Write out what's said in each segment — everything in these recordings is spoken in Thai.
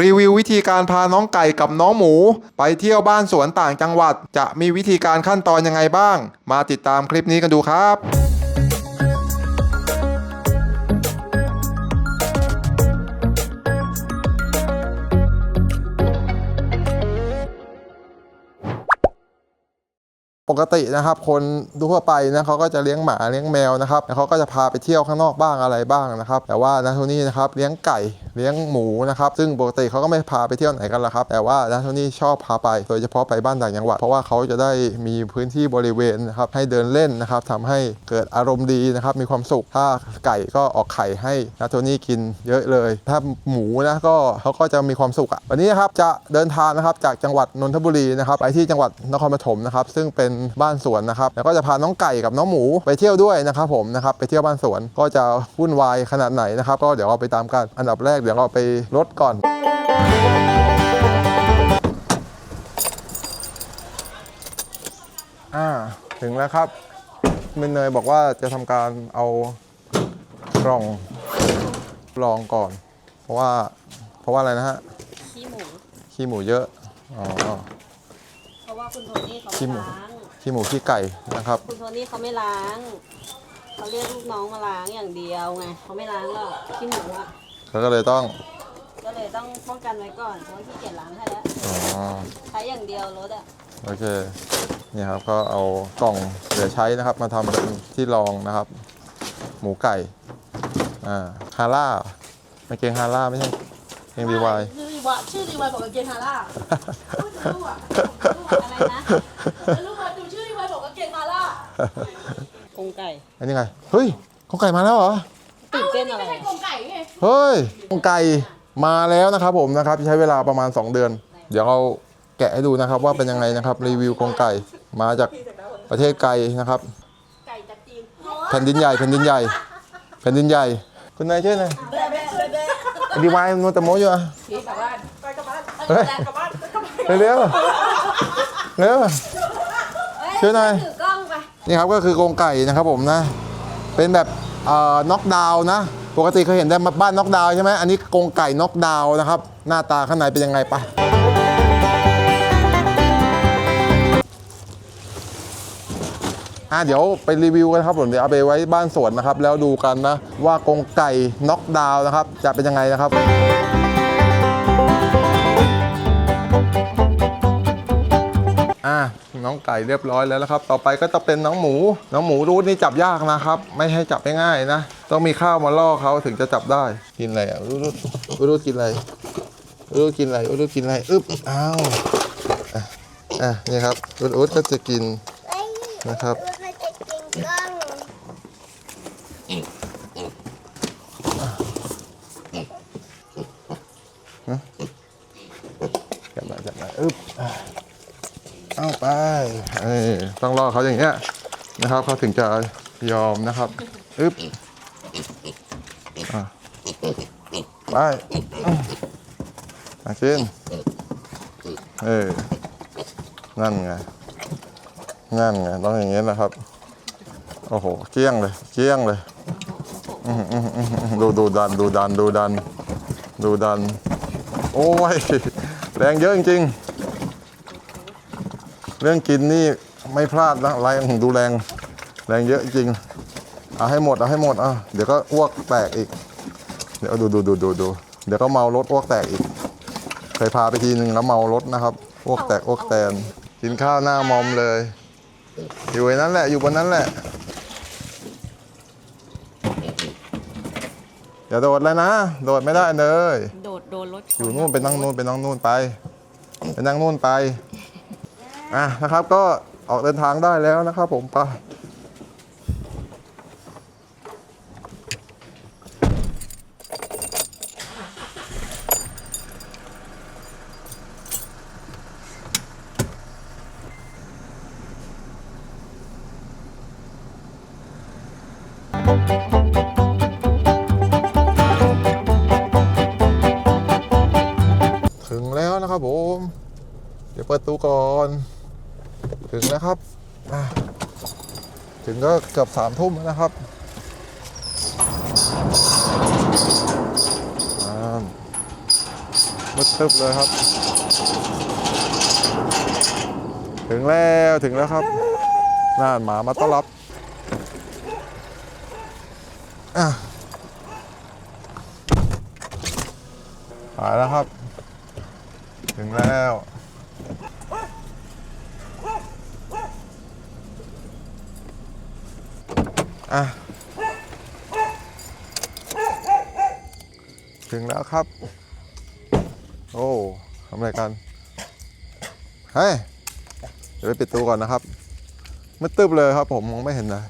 รีวิววิธีการพาน้องไก่กับน้องหมู ไปเที่ยวบ้านสวนต่างจังหวัด จะมีวิธีการขั้นตอนยังไงบ้าง มาติดตามคลิปนี้กันดูครับ ปกตินะครับ คนทั่วไปนะเขาก็จะเลี้ยงหมาเลี้ยงแมวนะครับแล้วเขาก็จะพาไปเที่ยวข้างนอกบ้างอะไรบ้างนะครับ แต่ว่านะโทนี่นะครับเลี้ยงไก่เลี้ยงหมูนะครับ ซึ่งปกติเขาก็ไม่พาไปเที่ยวไหนกันละครับ แต่ว่านะโทนี่ชอบพาไปโดยเฉพาะไปบ้านต่างจังหวัดเพราะว่าเขาจะได้มีพื้นที่บริเวณนะครับให้เดินเล่นนะครับทำให้เกิดอารมณ์ดีนะครับมีความสุขถ้าไก่ก็ออกไข่ให้นะโทนี่กินเยอะเลย ถ้าหมูนะก็เขาก็จะมีความสุขอะวันนี้นะครับจะเดินทางนะครับจากจังหวัดนนทบุรีนะครับไปที่จังหวัดนครปฐมนะครับซึ่งเป็นบ้านสวนนะครับ แล้วก็จะพาน้องไก่กับน้องหมูไปเที่ยวด้วยนะครับผมนะครับไปเที่ยวบ้านสวนก็จะวุ่นวายขนาดไหนนะครับ ก็เดี๋ยวเราไปตามกันอันดับแรกเดี๋ยวเราไปรถก่อนอ่าถึงแล้วครับเมนเนยบอกว่าจะทำการเอากล่องรองก่อน เพราะว่าเพราะว่าอะไรนะฮะขี้หมูขี้หมูเยอะอ๋อเพราะว่าคุณโทนี่เขาขี้ไม่หมูล้าง ขี้หมูขี้ไก่นะครับคุณโทนี่เขาไม่ล้างเขาเรียกลูกน้องมาล้างอย่างเดียวไงเขาไม่ล้างหรอกขี้หมูอะเขาก็เลยต้อง ก็เลยต้องป้องกันไว้ก่อนเพราะว่าขี้เกียจล้างให้แล้วอ๋อใช้อย่างเดียวรถอะโอเคนี่ครับก็เอากล่องเหลือใช้นะครับ มาทำเป็นที่รองนะครับ หมูไก่อ่าฮาร่าไม่เกงฮาร่าไม่ใช่เกงดีวายชื่อดีวาชื่อดีวายบอกกับเกนฮาร่าพูดถึงลูกอะอะไรนะแล้วลูกมา กรงไก่อันนี้ไง เฮ้ยของไก่มาแล้วเหรอ ตื่นเต้นอะไรไม่ใช่กรงไก่ไงเฮ้ยของไก่มาแล้วนะครับผมนะครับใช้เวลาประมาณ 2 เดือน เดี๋ยวเราแกะให้ดูนะครับว่าเป็นยังไงนะครับรีวิวกรงไก่มาจากประเทศไกลนะครับไก่จากจีนแผ่นดินใหญ่แผ่นดินใหญ่แผ่นดินใหญ่ คุณนายชื่ออะไรแบะแบะแบะแบะดีวายโนตะโมอยู่อะพี่กลับบ้านไปกลับบ้านเฮ้ยกลับบ้านกลับบ้านเร็วเร็วช่วยหน่อยถือกล้องไป นี่ครับก็คือกรงไก่นะครับผมนะ เป็นแบบน็อกดาวน์นะปกติเคยเห็นแต่บ้านน็อกดาวน์ใช่ไหมอันนี้กรงไก่น็อกดาวน์นะครับ หน้าตาข้างในเป็นยังไงปะอะเดี๋ยวไปรีวิวกันครับผมเดี๋ยวเอาไปไว้บ้านสวนนะครับ แล้วดูกันนะว่ากรงไก่น็อกดาวน์นะครับ จะเป็นยังไงนะครับ น้องไก่เรียบร้อยแล้วนะครับ ต่อไปก็จะเป็นน้องหมู น้องหมูรูดนี่จับยากนะครับ ไม่ให้จับง่ายๆนะ ต้องมีข้าวมาล่อเขาถึงจะจับได้ กินอะไรอะรูดรูดรูดกินอะไรรูดกินอะไรรูดกินอะไรอึ๊บอ้าวอะอะนี่ครับรูดรูดก็จะกินนะครับมันจะกินกล้องจับมาจับมาอึ๊บ เอาไปเอ้ยต้องล่อเขาอย่างเงี้ยนะครับเขาถึงจะยอมนะครับอึ๊บไปอืมาชินเออนั่นไงนั่นไงต้องอย่างเงี้ยนะครับ โอ้โหเกี้ยงเลยเกี้ยงเลยดูดูดันดูดันดูดัน ดูดัน โอ้ยแรงเยอะจริงๆ เรื่องกินนี่ไม่พลาดนะแรงดูแรงแรงเยอะจริงเอาให้หมดเอาให้หมดอะเดี๋ยวก็อ้วกแตกอีก เดี๋ยวดูดูดูดูดูเดี๋ยวก็เมารถอ้วกแตกอีกเคยพาไปทีนึงแล้วเมารถนะครับอ้วกแตกอ้วกแตน กินข้าวหน้ามอมเลย อยู่ในนั้นแหละอยู่บนนั้นแหละ อย่าโดดเลยนะ โดดไม่ได้เลย โดดโดนรถชอยู่นู่นไปนั่งนู่นไปนั่งนู่นไปไปนั่งนู่นไป อะนะครับก็ออกเดินทางได้แล้วนะครับผมไปถึงแล้วนะครับผม เดี๋ยวเปิดตู้ก่อน ถึงแล้วครับ ถึงก็เกือบสามทุ่มแล้วนะครับมืดตึบเลยครับ ถึงแล้วถึงแล้วครับน่านหมามาต้อนรับหายแล้วครับ ถึงแล้ว อะ ถึงแล้วครับ โอ้ทำอะไรกันเฮ้ยเดี๋ยวไปปิดตู้ก่อนนะครับมืดตึบเลยครับผมมองไม่เห็นเลย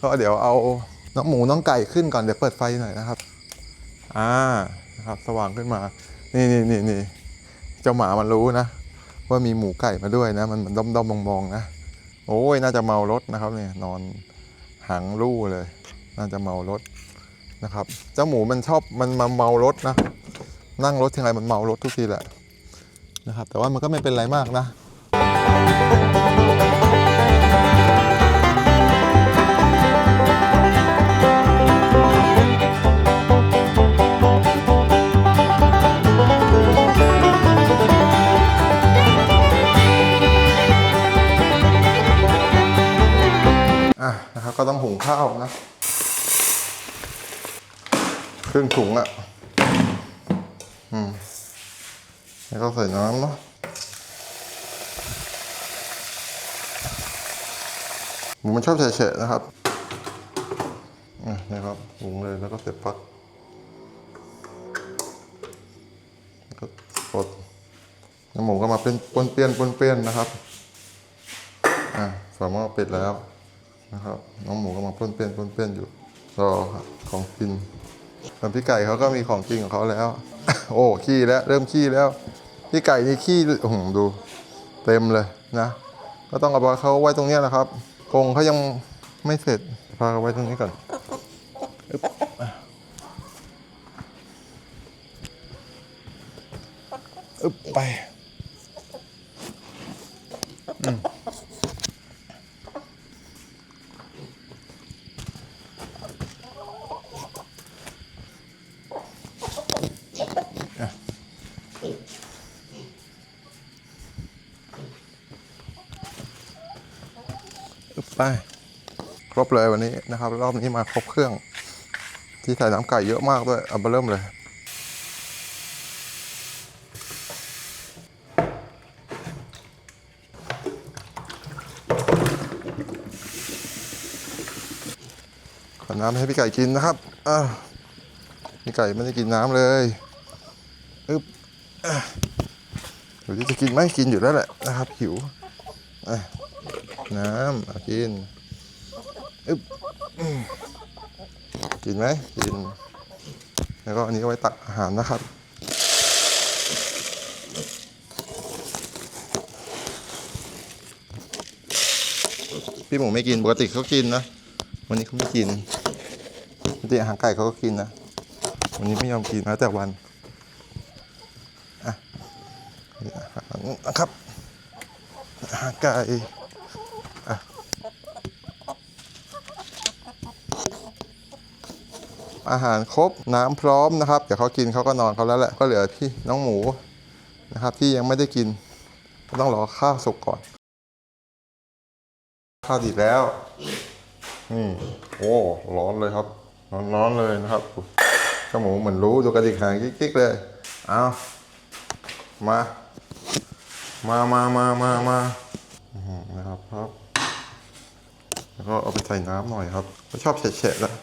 ก็เดี๋ยวเอาน้องหมูน้องไก่ขึ้นก่อนเดี๋ยวเปิดไฟหน่อยนะครับ อ่านะครับ สว่างขึ้นมา นี่นี่นี่นี่เจ้าหมามันรู้นะ ว่ามีหมูไก่มาด้วยนะ มันเหมือนด้อมๆมองๆนะ โอ้ยน่าจะเมารถนะครับเนี่ยนอนหางลู่เลย น่าจะเมารถนะครับ เจ้าหมูมันชอบมันมาเมารถนะ นั่งรถทีไรมันเมารถทุกทีแหละนะครับ แต่ว่ามันก็ไม่เป็นไรมากนะอะ ข้าวนะครึ่งถุงอะ่ะ อืม แล้วก็ใส่น้ำเนาะหมูมันชอบเฉะๆนะครับอะนะครับหุงเลยแล้วก็เสียบปลั๊กก็กดน้ำหมูก็มาเป็นปนเปี้ยนปนเปี้ยนนะครับ อะฝาหม้อปิดแล้ว นะครับ น้องหมูก็มาปนเปี้ยนปนเปี้ยนอยู่รอของกินส่วนพี่ไก่เขาก็มีของกินของเขาแล้ว โอ้ขี้แล้ว เริ่มขี้แล้ว พี่ไก่นี่ขี้โอ้โหดู เต็มเลยนะ ก็ต้องเอาเขาไว้ตรงนี้ยนะครับกรงเขายังไม่เสร็จพาเขาไว้ตรงนี้ก่อนอึ๊บอะอึ๊บไป ไป ครบเลยวันนี้นะครับ รอบนี้มาครบเครื่อง ที่ใส่น้ำไก่เยอะมากด้วยเอาไปเริ่มเลยขอน้ำให้พี่ไก่กินนะครับอ่าพี่ไก่ไม่ได้กินน้ำเลยอึ๊บเดี๋ยวจะกินไหมกินอยู่แล้วแหละนะครับ หิวอะ น้ำอะกินอึบกินไหมกิน แล้วก็อันนี้ไว้ตักอาหารนะครับพี่หมูไม่กินปกติเขากินนะวันนี้เขาไม่กินปกติอาหารไก่เขาก็กินนะวันนี้ไม่ยอมกินแล้วแต่วันอะนี่อาหารนะครับอาหารไก่อะ อาหารครบน้ำพร้อมนะครับเดี๋ยวเขากินเขาก็นอนเขาแล้วแหละก็เหลือพี่น้องหมูนะครับที่ยังไม่ได้กินก็ต้องรอข้าวสุกก่อน ข้าวดีแล้วนี่โอ้ร้อนเลยครับร้อนร้อนเลยนะครับเจ้าหมูเหมือนรู้ดูกระดิกหางกิ๊กๆเลยเอามามามามามามานะครับครับ แล้วก็เอาไปใส่น้ำหน่อยครับ ชอบเฉะๆแล้ว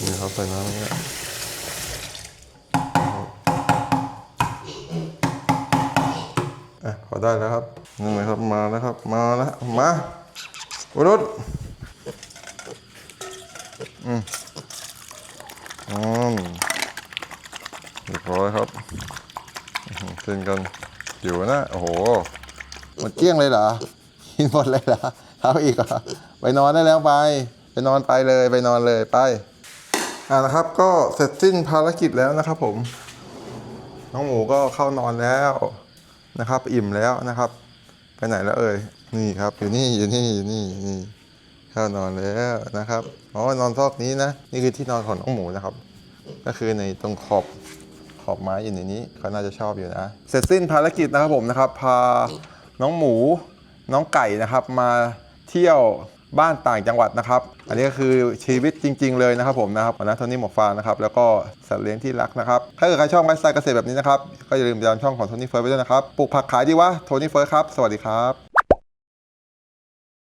นี่ครับใส่น้ำนี้อะพอได้แล้วครับนี่นะครับมาแล้วครับมาแล้วมาอุรุษอืมอืมเรียบร้อยครับอื้อหือกินกันอยู่นะโอ้โหหมดเกี้ยงเลยเหรอกินหมดเลยเหรอเอาอีกเหรอไปนอนได้แล้วไป ไปนอนไปเลยไปนอนเลยไป อ่านะครับก็เสร็จสิ้นภารกิจแล้วนะครับผม น้องหมูก็เข้านอนแล้วนะครับ อิ่มแล้วนะครับ ไปไหนแล้วเอ่ยนี่ครับ อยู่นี่อยู่นี่อยู่นี่นี่เข้านอนแล้วนะครับอ๋อนอนซอกนี้นะนี่คือที่นอนของน้องหมูนะครับ ก็คือในตรงขอบขอบไม้อยู่ในนี้เขาน่าจะชอบอยู่นะ เสร็จสิ้นภารกิจนะครับผมนะครับ พาน้องหมูน้องไก่นะครับ มาเที่ยว บ้านต่างจังหวัดนะครับ อันนี้ก็คือชีวิตจริง ๆ เลยนะครับผมนะครับวันนัทโทนี่หมวกฟางนะครับแล้วก็สัตว์เลี้ยงที่รักนะครับถ้าเกิดใครชอบไลฟ์สไตล์เกษตรแบบนี้นะครับก็อย่าลืมติดตามช่องของโทนี่เฟิร์สไปด้วยนะครับปลูกผักขายดีวะโทนี่เฟิร์สครับสวัสดีครับ